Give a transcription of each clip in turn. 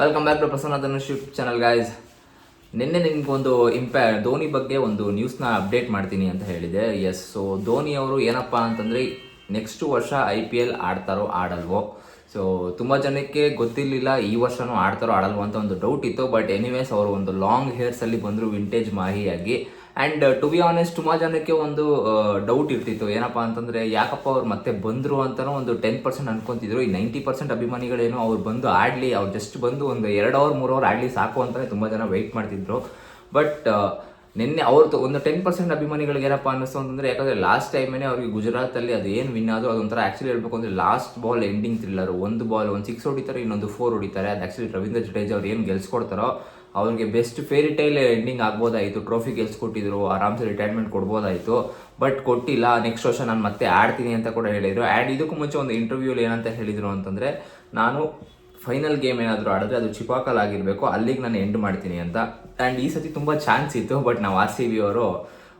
Welcome back to Prasanna Dhanush YouTube channel guys ನಿನ್ನೆ ನಿಮ್ಗೊಂದು ಇಂಪ್ಯಾ ಧೋನಿ ಬಗ್ಗೆ ಒಂದು ನ್ಯೂಸ್ನ ಅಪ್ಡೇಟ್ ಮಾಡ್ತೀನಿ ಅಂತ ಹೇಳಿದೆ. ಎಸ್ ಸೊ ಧೋನಿ ಅವರು ಏನಪ್ಪ ಅಂತಂದರೆ ನೆಕ್ಸ್ಟ್ ವರ್ಷ ಐ ಪಿ ಎಲ್ ಆಡ್ತಾರೋ ಆಡಲ್ವೋ. ಸೊ ತುಂಬ ಜನಕ್ಕೆ ಗೊತ್ತಿರಲಿಲ್ಲ ಈ ವರ್ಷನೂ ಆಡ್ತಾರೋ ಆಡಲ್ವೋ ಅಂತ ಒಂದು ಡೌಟ್ ಇತ್ತು. ಬಟ್ ಎನಿವೇಸ್ ಅವರು ಒಂದು ಲಾಂಗ್ ಹೇರ್ಸಲ್ಲಿ ಬಂದರು ವಿಂಟೇಜ್ ಮಾಹಿಯಾಗಿ. ಆ್ಯಂಡ್ ಟು ಬಿ ಆನೆಸ್ಟ್ ತುಂಬ ಜನಕ್ಕೆ ಒಂದು ಡೌಟ್ ಇರ್ತಿತ್ತು. ಏನಪ್ಪ ಅಂತಂದರೆ, ಯಾಕಪ್ಪ ಅವ್ರು ಮತ್ತೆ ಬಂದರು ಅಂತಲೂ ಒಂದು ಟೆನ್ ಪರ್ಸೆಂಟ್ ಅನ್ಕೊಂತಿದ್ರು. ಈ ನೈಂಟಿ ಪರ್ಸೆಂಟ್ ಅಭಿಮಾನಿಗಳೇನೋ ಅವ್ರು ಬಂದು ಆಡಲಿ, ಅವ್ರು ಜಸ್ಟ್ ಬಂದು ಒಂದು ಎರಡು ಅವರ್ ಮೂರು ಅವರ್ ಆಡಲಿ ಸಾಕು ಅಂತಲೇ ತುಂಬ ಜನ ವೆಯ್ಟ್ ಮಾಡ್ತಿದ್ರು. ಬಟ್ ನಿನ್ನೆ ಅವ್ರದ್ದು ಒಂದು ಟೆನ್ ಪರ್ಸೆಂಟ್ ಅಭಿಮಾನಿಗಳಿಗೆ ಏನಪ್ಪ ಅನ್ನಿಸ್ತು ಅಂತಂದರೆ, ಯಾಕಂದರೆ ಲಾಸ್ಟ್ ಟೈಮೇ ಅವ್ರಿಗೆ ಗುಜರಾತಲ್ಲಿ ಅದು ಏನು ವಿನ್ ಆದರೂ ಅದೊಂಥರ ಆಕ್ಚುಲಿ ಹೇಳ್ಬೇಕು ಅಂದ್ರೆ ಲಾಸ್ಟ್ ಬಾಲ್ ಎಂಡಿಂಗ್ ಥ್ರಿಲ್ಲರ್ ಒಂದು ಬಾಲ್ ಒಂದು ಸಿಕ್ಸ್ ಹೊಡಿತಾರೆ, ಇನ್ನೊಂದು ಫೋರ್ ಹೊಡಿತಾರೆ. ಅದು ಆಕ್ಚುಲಿ ರವೀಂದ್ರ ಜಡೇಜಾ ಅವ್ರು ಏನು ಗೆಲ್ಸ್ಕೊಡ್ತಾರೋ ಅವ್ರಿಗೆ ಬೆಸ್ಟ್ ಫೇರಿ ಟೈಲ್ ಎಂಡಿಂಗ್ ಆಗ್ಬೋದಾಯಿತು. ಟ್ರೋಫಿ ಗೆಲ್ಸ್ಕೊಟ್ಟಿದ್ರು, ಆರಾಮ್ಸೆ ರಿಟೈರ್ಮೆಂಟ್ ಕೊಡ್ಬೋದಾಯಿತು. ಬಟ್ ಕೊಟ್ಟಿಲ್ಲ ನೆಕ್ಸ್ಟ್ ವರ್ಷ ನಾನು ಮತ್ತೆ ಆಡ್ತೀನಿ ಅಂತ ಕೂಡ ಹೇಳಿದ್ರು. ಆ್ಯಂಡ್ ಇದಕ್ಕೂ ಮುಂಚೆ ಒಂದು ಇಂಟರ್ವ್ಯೂಲಿ ಏನಂತ ಹೇಳಿದರು ಅಂತಂದರೆ, ನಾನು ಫೈನಲ್ ಗೇಮ್ ಏನಾದರೂ ಆಡಿದ್ರೆ ಅದು ಚಿಪಾಕಲ್ ಆಗಿರಬೇಕು, ಅಲ್ಲಿಗೆ ನಾನು ಎಂಡ್ ಮಾಡ್ತೀನಿ ಅಂತ. ಆ್ಯಂಡ್ ಈ ಸತಿ ತುಂಬ ಚಾನ್ಸ್ ಇತ್ತು ಬಟ್ ನಾವು ಆರ್ ಸಿ ಬಿ ಅವರು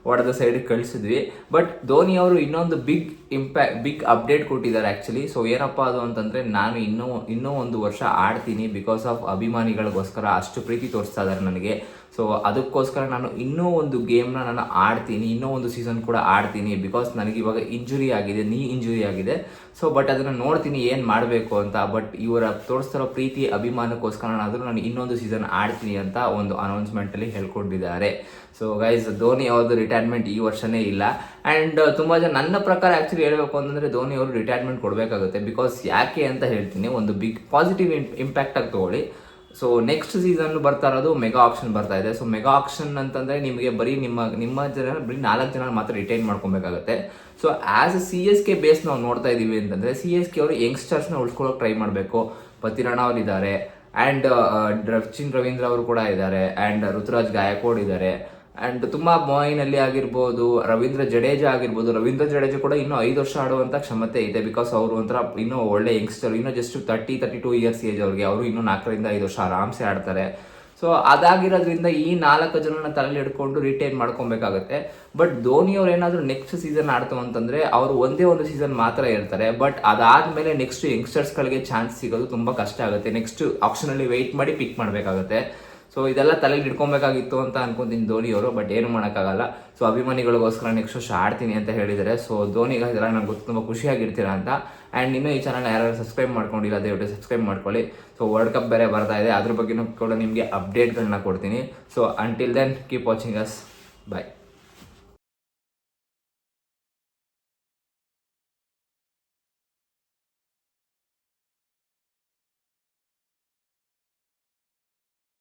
ಹೊಡೆದ ಸೈಡಿಗೆ ಕಳಿಸಿದ್ವಿ. ಬಟ್ ಧೋನಿ ಅವರು ಇನ್ನೊಂದು ಬಿಗ್ ಇಂಪ್ಯಾಕ್ಟ್ ಬಿಗ್ ಅಪ್ಡೇಟ್ ಕೊಟ್ಟಿದ್ದಾರೆ ಆ್ಯಕ್ಚುಲಿ ಸೊ ಏನಪ್ಪ ಅದು ಅಂತಂದರೆ ನಾನು ಇನ್ನೂ ಇನ್ನೂ ಒಂದು ವರ್ಷ ಆಡ್ತೀನಿ ಬಿಕಾಸ್ ಆಫ್ ಅಭಿಮಾನಿಗಳಿಗೋಸ್ಕರ ಅಷ್ಟು ಪ್ರೀತಿ ತೋರಿಸ್ತಾ ಇದ್ದಾರೆ ನನಗೆ. ಸೊ ಅದಕ್ಕೋಸ್ಕರ ನಾನು ಇನ್ನೂ ಒಂದು ಗೇಮ್ನ ನಾನು ಆಡ್ತೀನಿ, ಇನ್ನೂ ಒಂದು ಸೀಸನ್ ಕೂಡ ಆಡ್ತೀನಿ ಬಿಕಾಸ್ ನನಗೆ ಇವಾಗ ಇಂಜುರಿ ಆಗಿದೆ ನೀ ಇಂಜುರಿ ಆಗಿದೆ. ಸೊ ಬಟ್ ಅದನ್ನು ನೋಡ್ತೀನಿ ಏನು ಮಾಡಬೇಕು ಅಂತ ಬಟ್ ಇವರ ತೋರಿಸ್ತಿರೋ ಪ್ರೀತಿ ಅಭಿಮಾನಕ್ಕೋಸ್ಕರನಾದರೂ ನಾನು ಇನ್ನೊಂದು ಸೀಸನ್ ಆಡ್ತೀನಿ ಅಂತ ಒಂದು ಅನೌನ್ಸ್ಮೆಂಟಲ್ಲಿ ಹೇಳ್ಕೊಂಡಿದ್ದಾರೆ. ಸೊ ಗೈಸ್ ಧೋನಿ ಅವ್ರದ್ದು ರಿಟೈರ್ಮೆಂಟ್ ಈ ವರ್ಷನೇ ಇಲ್ಲ. ಆ್ಯಂಡ್ ತುಂಬ ಜನ ನನ್ನ ಪ್ರಕಾರ ಆ್ಯಕ್ಚುಲಿ ಹೇಳಬೇಕು ಅಂತಂದರೆ ಧೋನಿ ಅವರು ರಿಟೈರ್ಮೆಂಟ್ ಕೊಡಬೇಕಾಗುತ್ತೆ ಬಿಕಾಸ್ ಯಾಕೆ ಅಂತ ಹೇಳ್ತೀನಿ, ಒಂದು ಬಿಗ್ ಪಾಸಿಟಿವ್ ಇಂಪ್ಯಾಕ್ಟಾಗಿ ತಗೊಳ್ಳಿ. ಸೊ ನೆಕ್ಸ್ಟ್ ಸೀಸನ್ ಬರ್ತಾ ಇರೋದು ಮೆಗಾ ಆಪ್ಷನ್ ಬರ್ತಾ ಇದೆ. ಸೊ ಮೆಗಾ ಆಪ್ಷನ್ ಅಂತಂದ್ರೆ ನಿಮಗೆ ಬರೀ ನಿಮ್ಮ ನಿಮ್ಮ ಜನ ಬರೀ ನಾಲ್ಕು ಜನ ಮಾತ್ರ retain ಮಾಡ್ಕೊಬೇಕಾಗುತ್ತೆ. So as a C S K base ನಾವು ನೋಡ್ತಾ ಇದೀವಿ ಅಂತಂದ್ರೆ ಸಿ ಎಸ್ ಕೆ ಅವರು ಯಂಗ್ಸ್ಟರ್ಸ್ನ ಉಳ್ಸ್ಕೊಳ್ಳೋಕೆ ಟ್ರೈ ಮಾಡಬೇಕು. ಪತಿರಣ ಇದ್ದಾರೆ. ಆ್ಯಂಡ್ ರಚಿನ್ ರವೀಂದ್ರ ಅವರು ಕೂಡ ಇದ್ದಾರೆ. ಆ್ಯಂಡ್ ಋತುರಾಜ್ ಗಾಯಕೋಡ್ ಇದ್ದಾರೆ. ಆ್ಯಂಡ್ ತುಂಬ ಮೊಯಿನಲ್ಲಿ ಆಗಿರ್ಬೋದು, ರವೀಂದ್ರ ಜಡೇಜಾ ಆಗಿರ್ಬೋದು, ರವೀಂದ್ರ ಜಡೇಜಾ ಕೂಡ ಇನ್ನೂ ಐದು ವರ್ಷ ಆಡುವಂಥ ಕ್ಷಮತೆ ಇದೆ ಬಿಕಾಸ್ ಅವರು ಒಂಥರ ಇನ್ನೂ ಒಳ್ಳೆ ಯಂಗ್ಸ್ಟರ್ ಇನ್ನೂ just thirty thirty two years age ಅವ್ರಿಗೆ, ಅವರು ಇನ್ನೂ ನಾಲ್ಕರಿಂದ ಐದು ವರ್ಷ ಆರಾಮ್ಸೆ ಆಡ್ತಾರೆ. ಸೊ ಅದಾಗಿರೋದ್ರಿಂದ ಈ ನಾಲ್ಕು ಜನನ ತಲೆಯಲ್ಲಿ ಹಿಡ್ಕೊಂಡು ರಿಟೈನ್ ಮಾಡ್ಕೊಬೇಕಾಗುತ್ತೆ. ಬಟ್ ಧೋನಿ ಅವ್ರು ಏನಾದರೂ ನೆಕ್ಸ್ಟ್ ಸೀಸನ್ ಆಡ್ತು ಅಂತಂದ್ರೆ ಅವರು ಒಂದೇ ಒಂದು ಸೀಸನ್ ಮಾತ್ರ ಇರ್ತಾರೆ ಬಟ್ ಅದಾದ್ಮೇಲೆ ನೆಕ್ಸ್ಟ್ ಯಂಗ್ಸ್ಟರ್ಸ್ಗಳಿಗೆ ಚಾನ್ಸ್ ಸಿಗೋದು ತುಂಬ ಕಷ್ಟ ಆಗುತ್ತೆ. ನೆಕ್ಸ್ಟ್ ಆಪ್ಷನಲ್ಲಿ ವೆಯ್ಟ್ ಮಾಡಿ ಪಿಕ್ ಮಾಡಬೇಕಾಗುತ್ತೆ. ಸೊ ಇದೆಲ್ಲ ತಲೆಗೆ ಇಟ್ಕೊಬೇಕಾಗಿತ್ತು ಅಂತ ಅನ್ಕೊಂತೀನಿ ಧೋನಿ ಅವರು ಬಟ್ ಏನು ಮಾಡೋಕ್ಕಾಗಲ್ಲ. ಸೊ ಅಭಿಮಾನಿಗಳಿಗೋಸ್ಕರ ನೆಕ್ಸ್ಟ್ ವರ್ಷ ಆಡ್ತೀನಿ ಅಂತ ಹೇಳಿದರೆ ಸೊ ನಾನು ಗೊತ್ತು ತುಂಬ ಖುಷಿಯಾಗಿರ್ತೀರಾ ಅಂತ. ಆ್ಯಂಡ್ ಇನ್ನೂ ಈ ಚಾನಲ್ ಯಾರು ಸಬ್ಸ್ಕ್ರೈಬ್ ಮಾಡ್ಕೊಂಡಿಲ್ಲ, ದಯವಿಟ್ಟು ಸಬ್ಸ್ಕ್ರೈಬ್ ಮಾಡ್ಕೊಳ್ಳಿ. ಸೊ ವರ್ಲ್ಡ್ ಕಪ್ ಬೇರೆ ಬರ್ತಾ ಇದೆ. ಅದ್ರ ಬಗ್ಗೆನೂ ಕೂಡ ನಿಮಗೆ ಅಪ್ಡೇಟ್ಗಳನ್ನ ಕೊಡ್ತೀನಿ. So until then keep watching us bye